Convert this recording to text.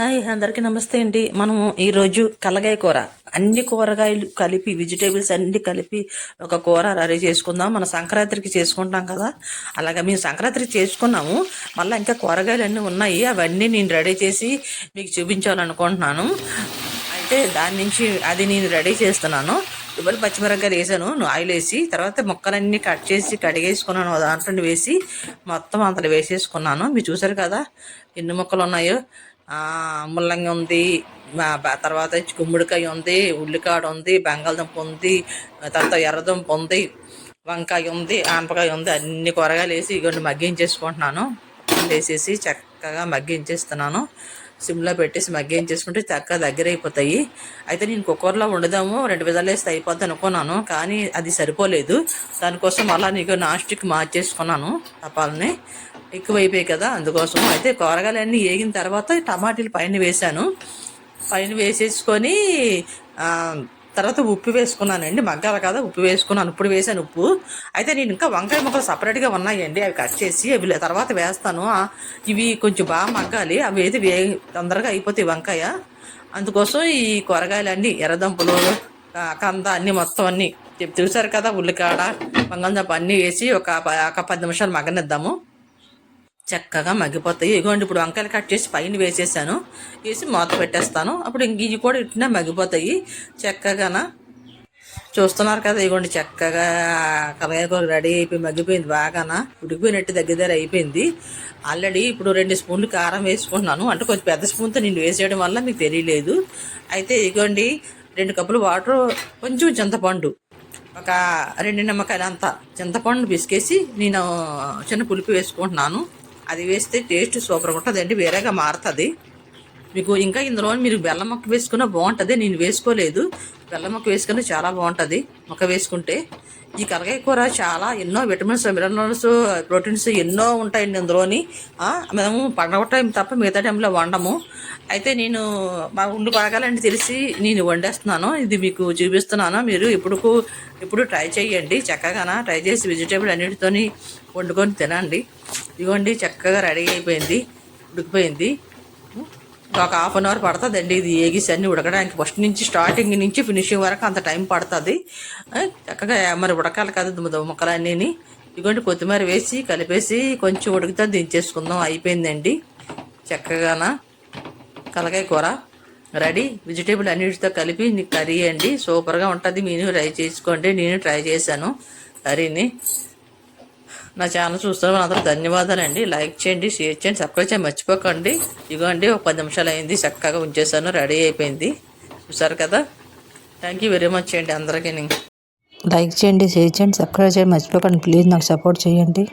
Hi అందరికీ నమస్తే అండి. మనం ఈరోజు కలగాయ కూర. అన్ని కూరగాయలు కలిపి వెజిటేబుల్స్ అన్ని కలిపి ఒక కూర రెడీ చేసుకుందాం. మన సంక్రాంతికి చేసుకుంటాం కదా. అలాగే మేము సంక్రాంతికి చేసుకున్నాము. మళ్ళీ ఇంకా కూరగాయలు అన్నీ ఉన్నాయి. అవన్నీ నేను రెడీ చేసి మీకు చూపించాలనుకుంటున్నాను. అయితే దాని నుంచి అది నేను రెడీ చేస్తున్నాను. ఇవ్వాలి పచ్చిమిరపకాయలు వేసాను ఆయిల్ వేసి తర్వాత ముక్కలన్నీ కట్ చేసి కడిగేసుకున్నాను. దాంట్లో వేసి మొత్తం అంతలో వేసేసుకున్నాను. మీరు చూసారు కదా ఎన్ని ముక్కలు ఉన్నాయో. ముల్లంగి ఉంది తర్వాత వచ్చి గుమ్మడికాయ ఉంది ఉల్లికాడ ఉంది బంగాళదుంప ఉంది తర్వాత ఎర్రదుంప ఉంది వంకాయ ఉంది ఆనపకాయ ఉంది అన్ని కూరగాయలు వేసి ఇగోండి మగ్గించేసుకుంటున్నాను. వేసేసి చక్కగా మగ్గించేస్తున్నాను. సిమ్లో పెట్టేసి మగ్గించేసుకుంటే చక్క దగ్గర అయిపోతాయి అయితే నేను కుక్కర్లో వండుదాము రెండు విధాలు వేస్తే అయిపోద్ది అనుకున్నాను కానీ అది సరిపోలేదు. దానికోసం అలా నీకు నాస్టిక్ మార్చేసుకున్నాను తపాలని. ఎక్కువ అయిపోయాయి కదా అందుకోసం. అయితే కూరగాయలు అన్నీ వేగిన తర్వాత టమాటీలు పైన వేశాను. పైన వేసేసుకొని తర్వాత ఉప్పు వేసుకున్నానండి. మగ్గాల కదా ఉప్పు వేసుకున్నాను ఇప్పుడు వేసాను ఉప్పు. అయితే నేను ఇంకా వంకాయ ముక్కలు సపరేట్గా ఉన్నాయండి. అవి కట్ చేసి అవి తర్వాత వేస్తాను. ఇవి కొంచెం బాగా మగ్గాలి. అవి అయితే వే తొందరగా అయిపోతాయి వంకాయ. అందుకోసం ఈ కూరగాయలన్నీ ఎర్రదంపులు కంద అన్నీ మొత్తం అన్నీ చెప్ చూసారు కదా ఉల్లికాడ బంగాళదుంప అన్నీ వేసి ఒక ప- ఒక పది నిమిషాలు మగ్గనిద్దాము. చక్కగా మగ్గిపోతాయి. ఇగోండి ఇప్పుడు వంకాయలు కట్ చేసి పైన వేసేసాను. వేసి మూత పెట్టేస్తాను. అప్పుడు ఇంక ఇవి కూడా ఇట్టినా మగ్గిపోతాయి. చక్కగాన? చూస్తున్నారు కదా ఇగోండి చక్కగా కలగాయకూర రెడీ అయిపోయి మగ్గిపోయింది బాగాన? ఉడికిపోయినట్టు దగ్గర దగ్గర అయిపోయింది. ఆల్రెడీ ఇప్పుడు రెండు స్పూన్లు కారం వేసుకుంటున్నాను. అంటే కొంచెం పెద్ద స్పూన్తో నేను వేసేయడం వల్ల మీకు తెలియలేదు. అయితే ఇగోండి రెండు కప్పులు వాటర్ కొంచెం చింతపండు. ఒక రెండు నిమ్మకాయలు అంతా చింతపండు పిసికేసి నేను చిన్న పులుపు వేసుకుంటున్నాను. అది వేస్తే టేస్ట్ సూపర్గా ఉంటుంది అండి వేరేగా మారుతుంది. మీకు ఇంకా ఇందులో మీరు బెల్లం మొక్క వేసుకున్నా బాగుంటుంది నేను వేసుకోలేదు. బెల్లం మొక్క వేసుకుని చాలా బాగుంటుంది మొక్క వేసుకుంటే. ఈ కరగాయ కూర చాలా ఎన్నో విటమిన్స్ మినరల్స్ ప్రోటీన్స్ ఎన్నో ఉంటాయండి ఇందులోని. మేము పండగ టైం తప్ప మిగతా టైంలో వండము. అయితే నేను మా ఉండి పడగాలని తెలిసి నేను వండేస్తున్నాను. ఇది మీకు చూపిస్తున్నాను. మీరు ఇప్పుడు ఇప్పుడు ట్రై చేయండి. చక్కగా ట్రై చేసి వెజిటేబుల్ అన్నిటితోని వండుకొని తినండి. ఇదిగోండి చక్కగా రెడీ అయిపోయింది ఉడికిపోయింది. ఒక హాఫ్ అన్ అవర్ పడుతుంది అండి ఇది ఏగిస్ అన్ని ఉడకడానికి ఫస్ట్ నుంచి స్టార్టింగ్ నుంచి ఫినిషింగ్ వరకు అంత టైం పడుతుంది. చక్కగా మరి ఉడకాలి కదా దుమ్మ ముక్కలు అన్నీ ఇదిగోండి కొత్తిమీర వేసి కలిపేసి కొంచెం ఉడికితే దించేసుకుందాం. అయిపోయిందండి. చక్కగాన? కలకాయ కూర రెడీ. వెజిటేబుల్ అన్నిటితో కలిపి నీకు కర్రీ అండి. సూపర్గా ఉంటుంది. మీరు ట్రై చేసుకోండి. నేను ట్రై చేశాను కర్రీని. నా ఛానల్ చూస్తున్న వాళ్ళందరూ ధన్యవాదాలండి. లైక్ చేయండి షేర్ చేయండి సబ్స్క్రైబ్ చేయండి. మర్చిపోకండి. ఇదిగోండి ఒక పది నిమిషాలు అయింది. చక్కగా ఉంచేసాను రెడీ అయిపోయింది. చూసారు కదా? థ్యాంక్ యూ వెరీ మచ్ అండి అందరికీ. లైక్ చేయండి షేర్ చేయండి సబ్స్క్రైబ్ చేయండి. మర్చిపోకండి. ప్లీజ్ నాకు సపోర్ట్ చేయండి.